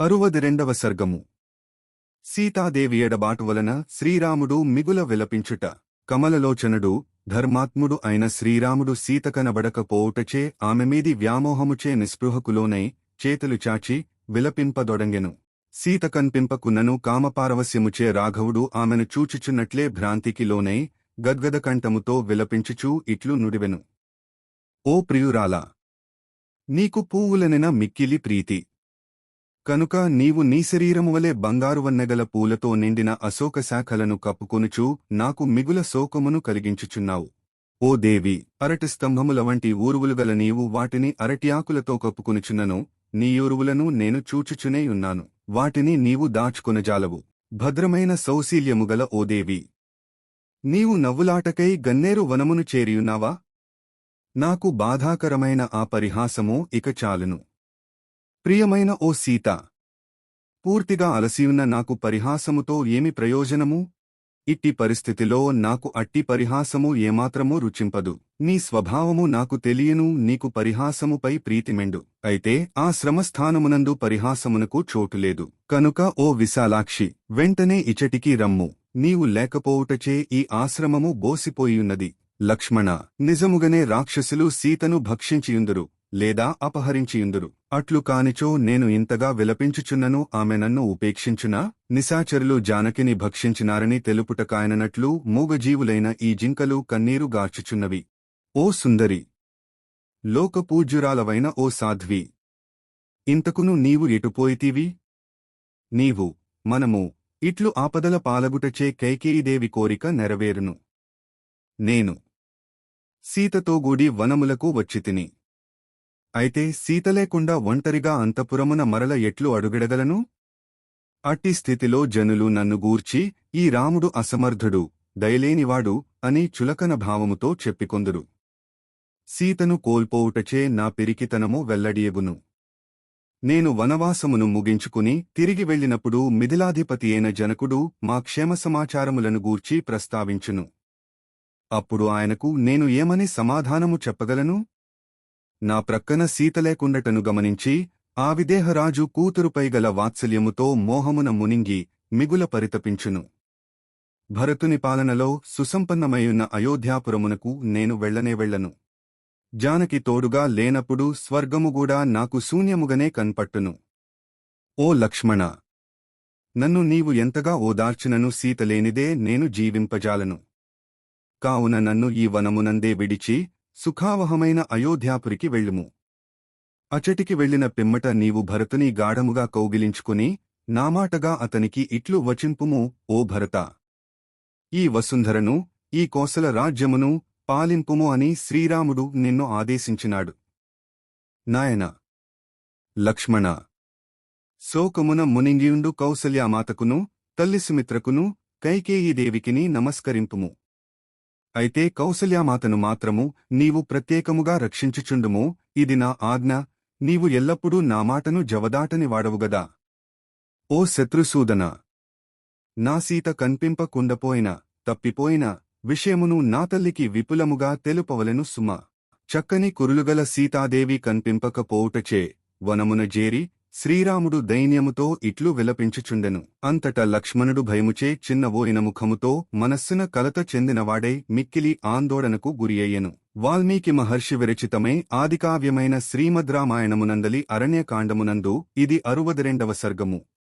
అరువది రెండవ సర్గము. సీతాదేవి ఎడబాటు వలన శ్రీరాముడు మిగుల విలపించుట. కమలలోచనుడు ధర్మాత్ముడు అయిన శ్రీరాముడు సీత కనబడకపోవుటచే ఆమె మీది వ్యామోహముచే నిస్పృహకులోనై చేతులు చాచి విలపింపదొడంగెను. సీత కన్పింపకున్నను కామపారవస్యముచే రాఘవుడు ఆమెను చూచుచున్నట్లే భ్రాంతికి లోనై గద్గద కంఠముతో విలపించుచూ ఇట్లు నుడివెను. ఓ ప్రియురాలా! నీకు పువ్వులనెన మిక్కిలి ప్రీతి. కనుక నీవు నీ శరీరము వలె బంగారువన్నెగల పూలతో నిండిన అశోక శాఖలను కప్పుకొనుచూ నాకు మిగుల శోకమును కలిగించుచున్నావు. ఓ దేవి అరటి స్తంభముల వంటి ఊరువులుగల నీవు వాటిని అరటియాకులతో కప్పుకొనుచున్నను నీయురువులను నేను చూచుచునేయున్నాను వాటిని నీవు దాచుకొనజాలవు. భద్రమైన సౌశీల్యముగల ఓ దేవి నీవు నవ్వులాటకై గన్నేరు వనమును చేరియున్నావా? నాకు బాధాకరమైన ఆ పరిహాసము ఇక చాలును. ప్రియమైన ఓ సీత! పూర్తిగా అలసియున్న నాకు పరిహాసముతో ఏమి ప్రయోజనము? ఇట్టి పరిస్థితిలో నాకు అట్టి పరిహాసము ఏమాత్రమూ రుచింపదు. నీ స్వభావము నాకు తెలియను నీకు పరిహాసముపై ప్రీతిమెండు అయితే ఆ శ్రమస్థానమునందు పరిహాసమునకు చోటులేదు కనుక ఓ విశాలాక్షి వెంటనే ఇచటికి రమ్ము. నీవు లేకపోవుటచే ఈ ఆశ్రమము బోసిపోయియున్నది. లక్ష్మణ నిజముగనే రాక్షసులు సీతను భక్షించియుందురు లేదా అపహరించియుందురు. అట్లు కానిచో నేను ఇంతగా విలపించుచున్నను ఆమె నన్ను ఉపేక్షించునా? నిశాచరులు జానకిని భక్షించినారని తెలుపుటకాయననట్లు మూగజీవులైన ఈ జింకలు కన్నీరు గార్చుచున్నవి. ఓ సుందరి! లోకపూజ్యురాలవైన ఓ సాధ్వి! ఇంతకును నీవు ఎటుపోయితీవి నీవు మనము ఇట్లు ఆపదల పాలగుటచే కైకేయిదేవి కోరిక నెరవేరును. నేను సీతతో గూడి వనములకు వచ్చితిని. అయితే సీతలేకుండా ఒంటరిగా అంతపురమున మరల ఎట్లు అడుగెడగలను? అట్టి స్థితిలో జనులు నన్ను గూర్చి ఈ రాముడు అసమర్థుడు దయలేనివాడు అని చులకన భావముతో చెప్పికొందురు. సీతను కోల్పోవుటచే నా పిరికితనము వెల్లడియగును. నేను వనవాసమును ముగించుకుని తిరిగి వెళ్ళినప్పుడు మిథిలాధిపతి అయిన జనకుడు మా క్షేమ సమాచారములను గూర్చి ప్రస్తావించును. అప్పుడు ఆయనకు నేను ఏమని సమాధానము చెప్పగలను? నా ప్రక్కన సీతలేకుండటను గమనించి ఆ విదేహరాజు కూతురుపై గల వాత్సల్యముతో మోహమున మునింగి మిగుల పరితపించును. భరతుని పాలనలో సుసంపన్నమయున్న అయోధ్యాపురమునకు నేను వెళ్ళనే వెళ్ళను జానకి తోడుగా లేనప్పుడు స్వర్గముగూడా నాకు శూన్యముగనే కన్పట్టును. ఓ లక్ష్మణ! నన్ను నీవు ఎంతగా ఓదార్చినను సీతలేనిదే నేను జీవింపజాలను. కావున నన్ను ఈ వనమునందే విడిచి సుఖావహమైన అయోధ్యాపురికి వెళ్ళుము. అచటికి వెళ్ళిన పిమ్మట నీవు భరతుని గాఢముగా కౌగిలించుకుని నామాటగా అతనికి ఇట్లు వచింపుము ఓ భరత! ఈ వసుంధరను ఈ కోసల రాజ్యమును పాలింపుము అని శ్రీరాముడు నిన్ను ఆదేశించినాడు. నాయన! లక్ష్మణ! శోకమున మునింగియుండు కౌసల్యామాతకును తల్లి సుమిత్రకును కైకేయీదేవికిని నమస్కరింపుము. అయితే కౌసల్యామాతను మాత్రము నీవు ప్రత్యేకముగా రక్షించుచుండుము ఇది నా ఆజ్ఞ నీవు ఎల్లప్పుడూ నా మాటను జవదాటని వాడవుగదా ఓ శత్రుసూదన! నా సీత కన్పింపకుండపోయిన తప్పిపోయిన విషయమును నా తల్లికి విపులముగా తెలుపవలెను సుమ. చక్కని కురులుగల సీతాదేవి కన్పింపకపోవుటచే వనమున జేరి శ్రీరాముడు దైన్యముతో ఇట్లు విలపించుచుండెను. అంతట లక్ష్మణుడు భయముచే చిన్నవోయిన ముఖముతో మనస్సున కలత చెందినవాడై మిక్కిలి ఆందోళనకు గురియయ్యెను. వాల్మీకి మహర్షి విరచితమై ఆదికావ్యమైన శ్రీమద్రామాయణమునందలి అరణ్యకాండమునందు ఇది అరువది రెండవ సర్గము.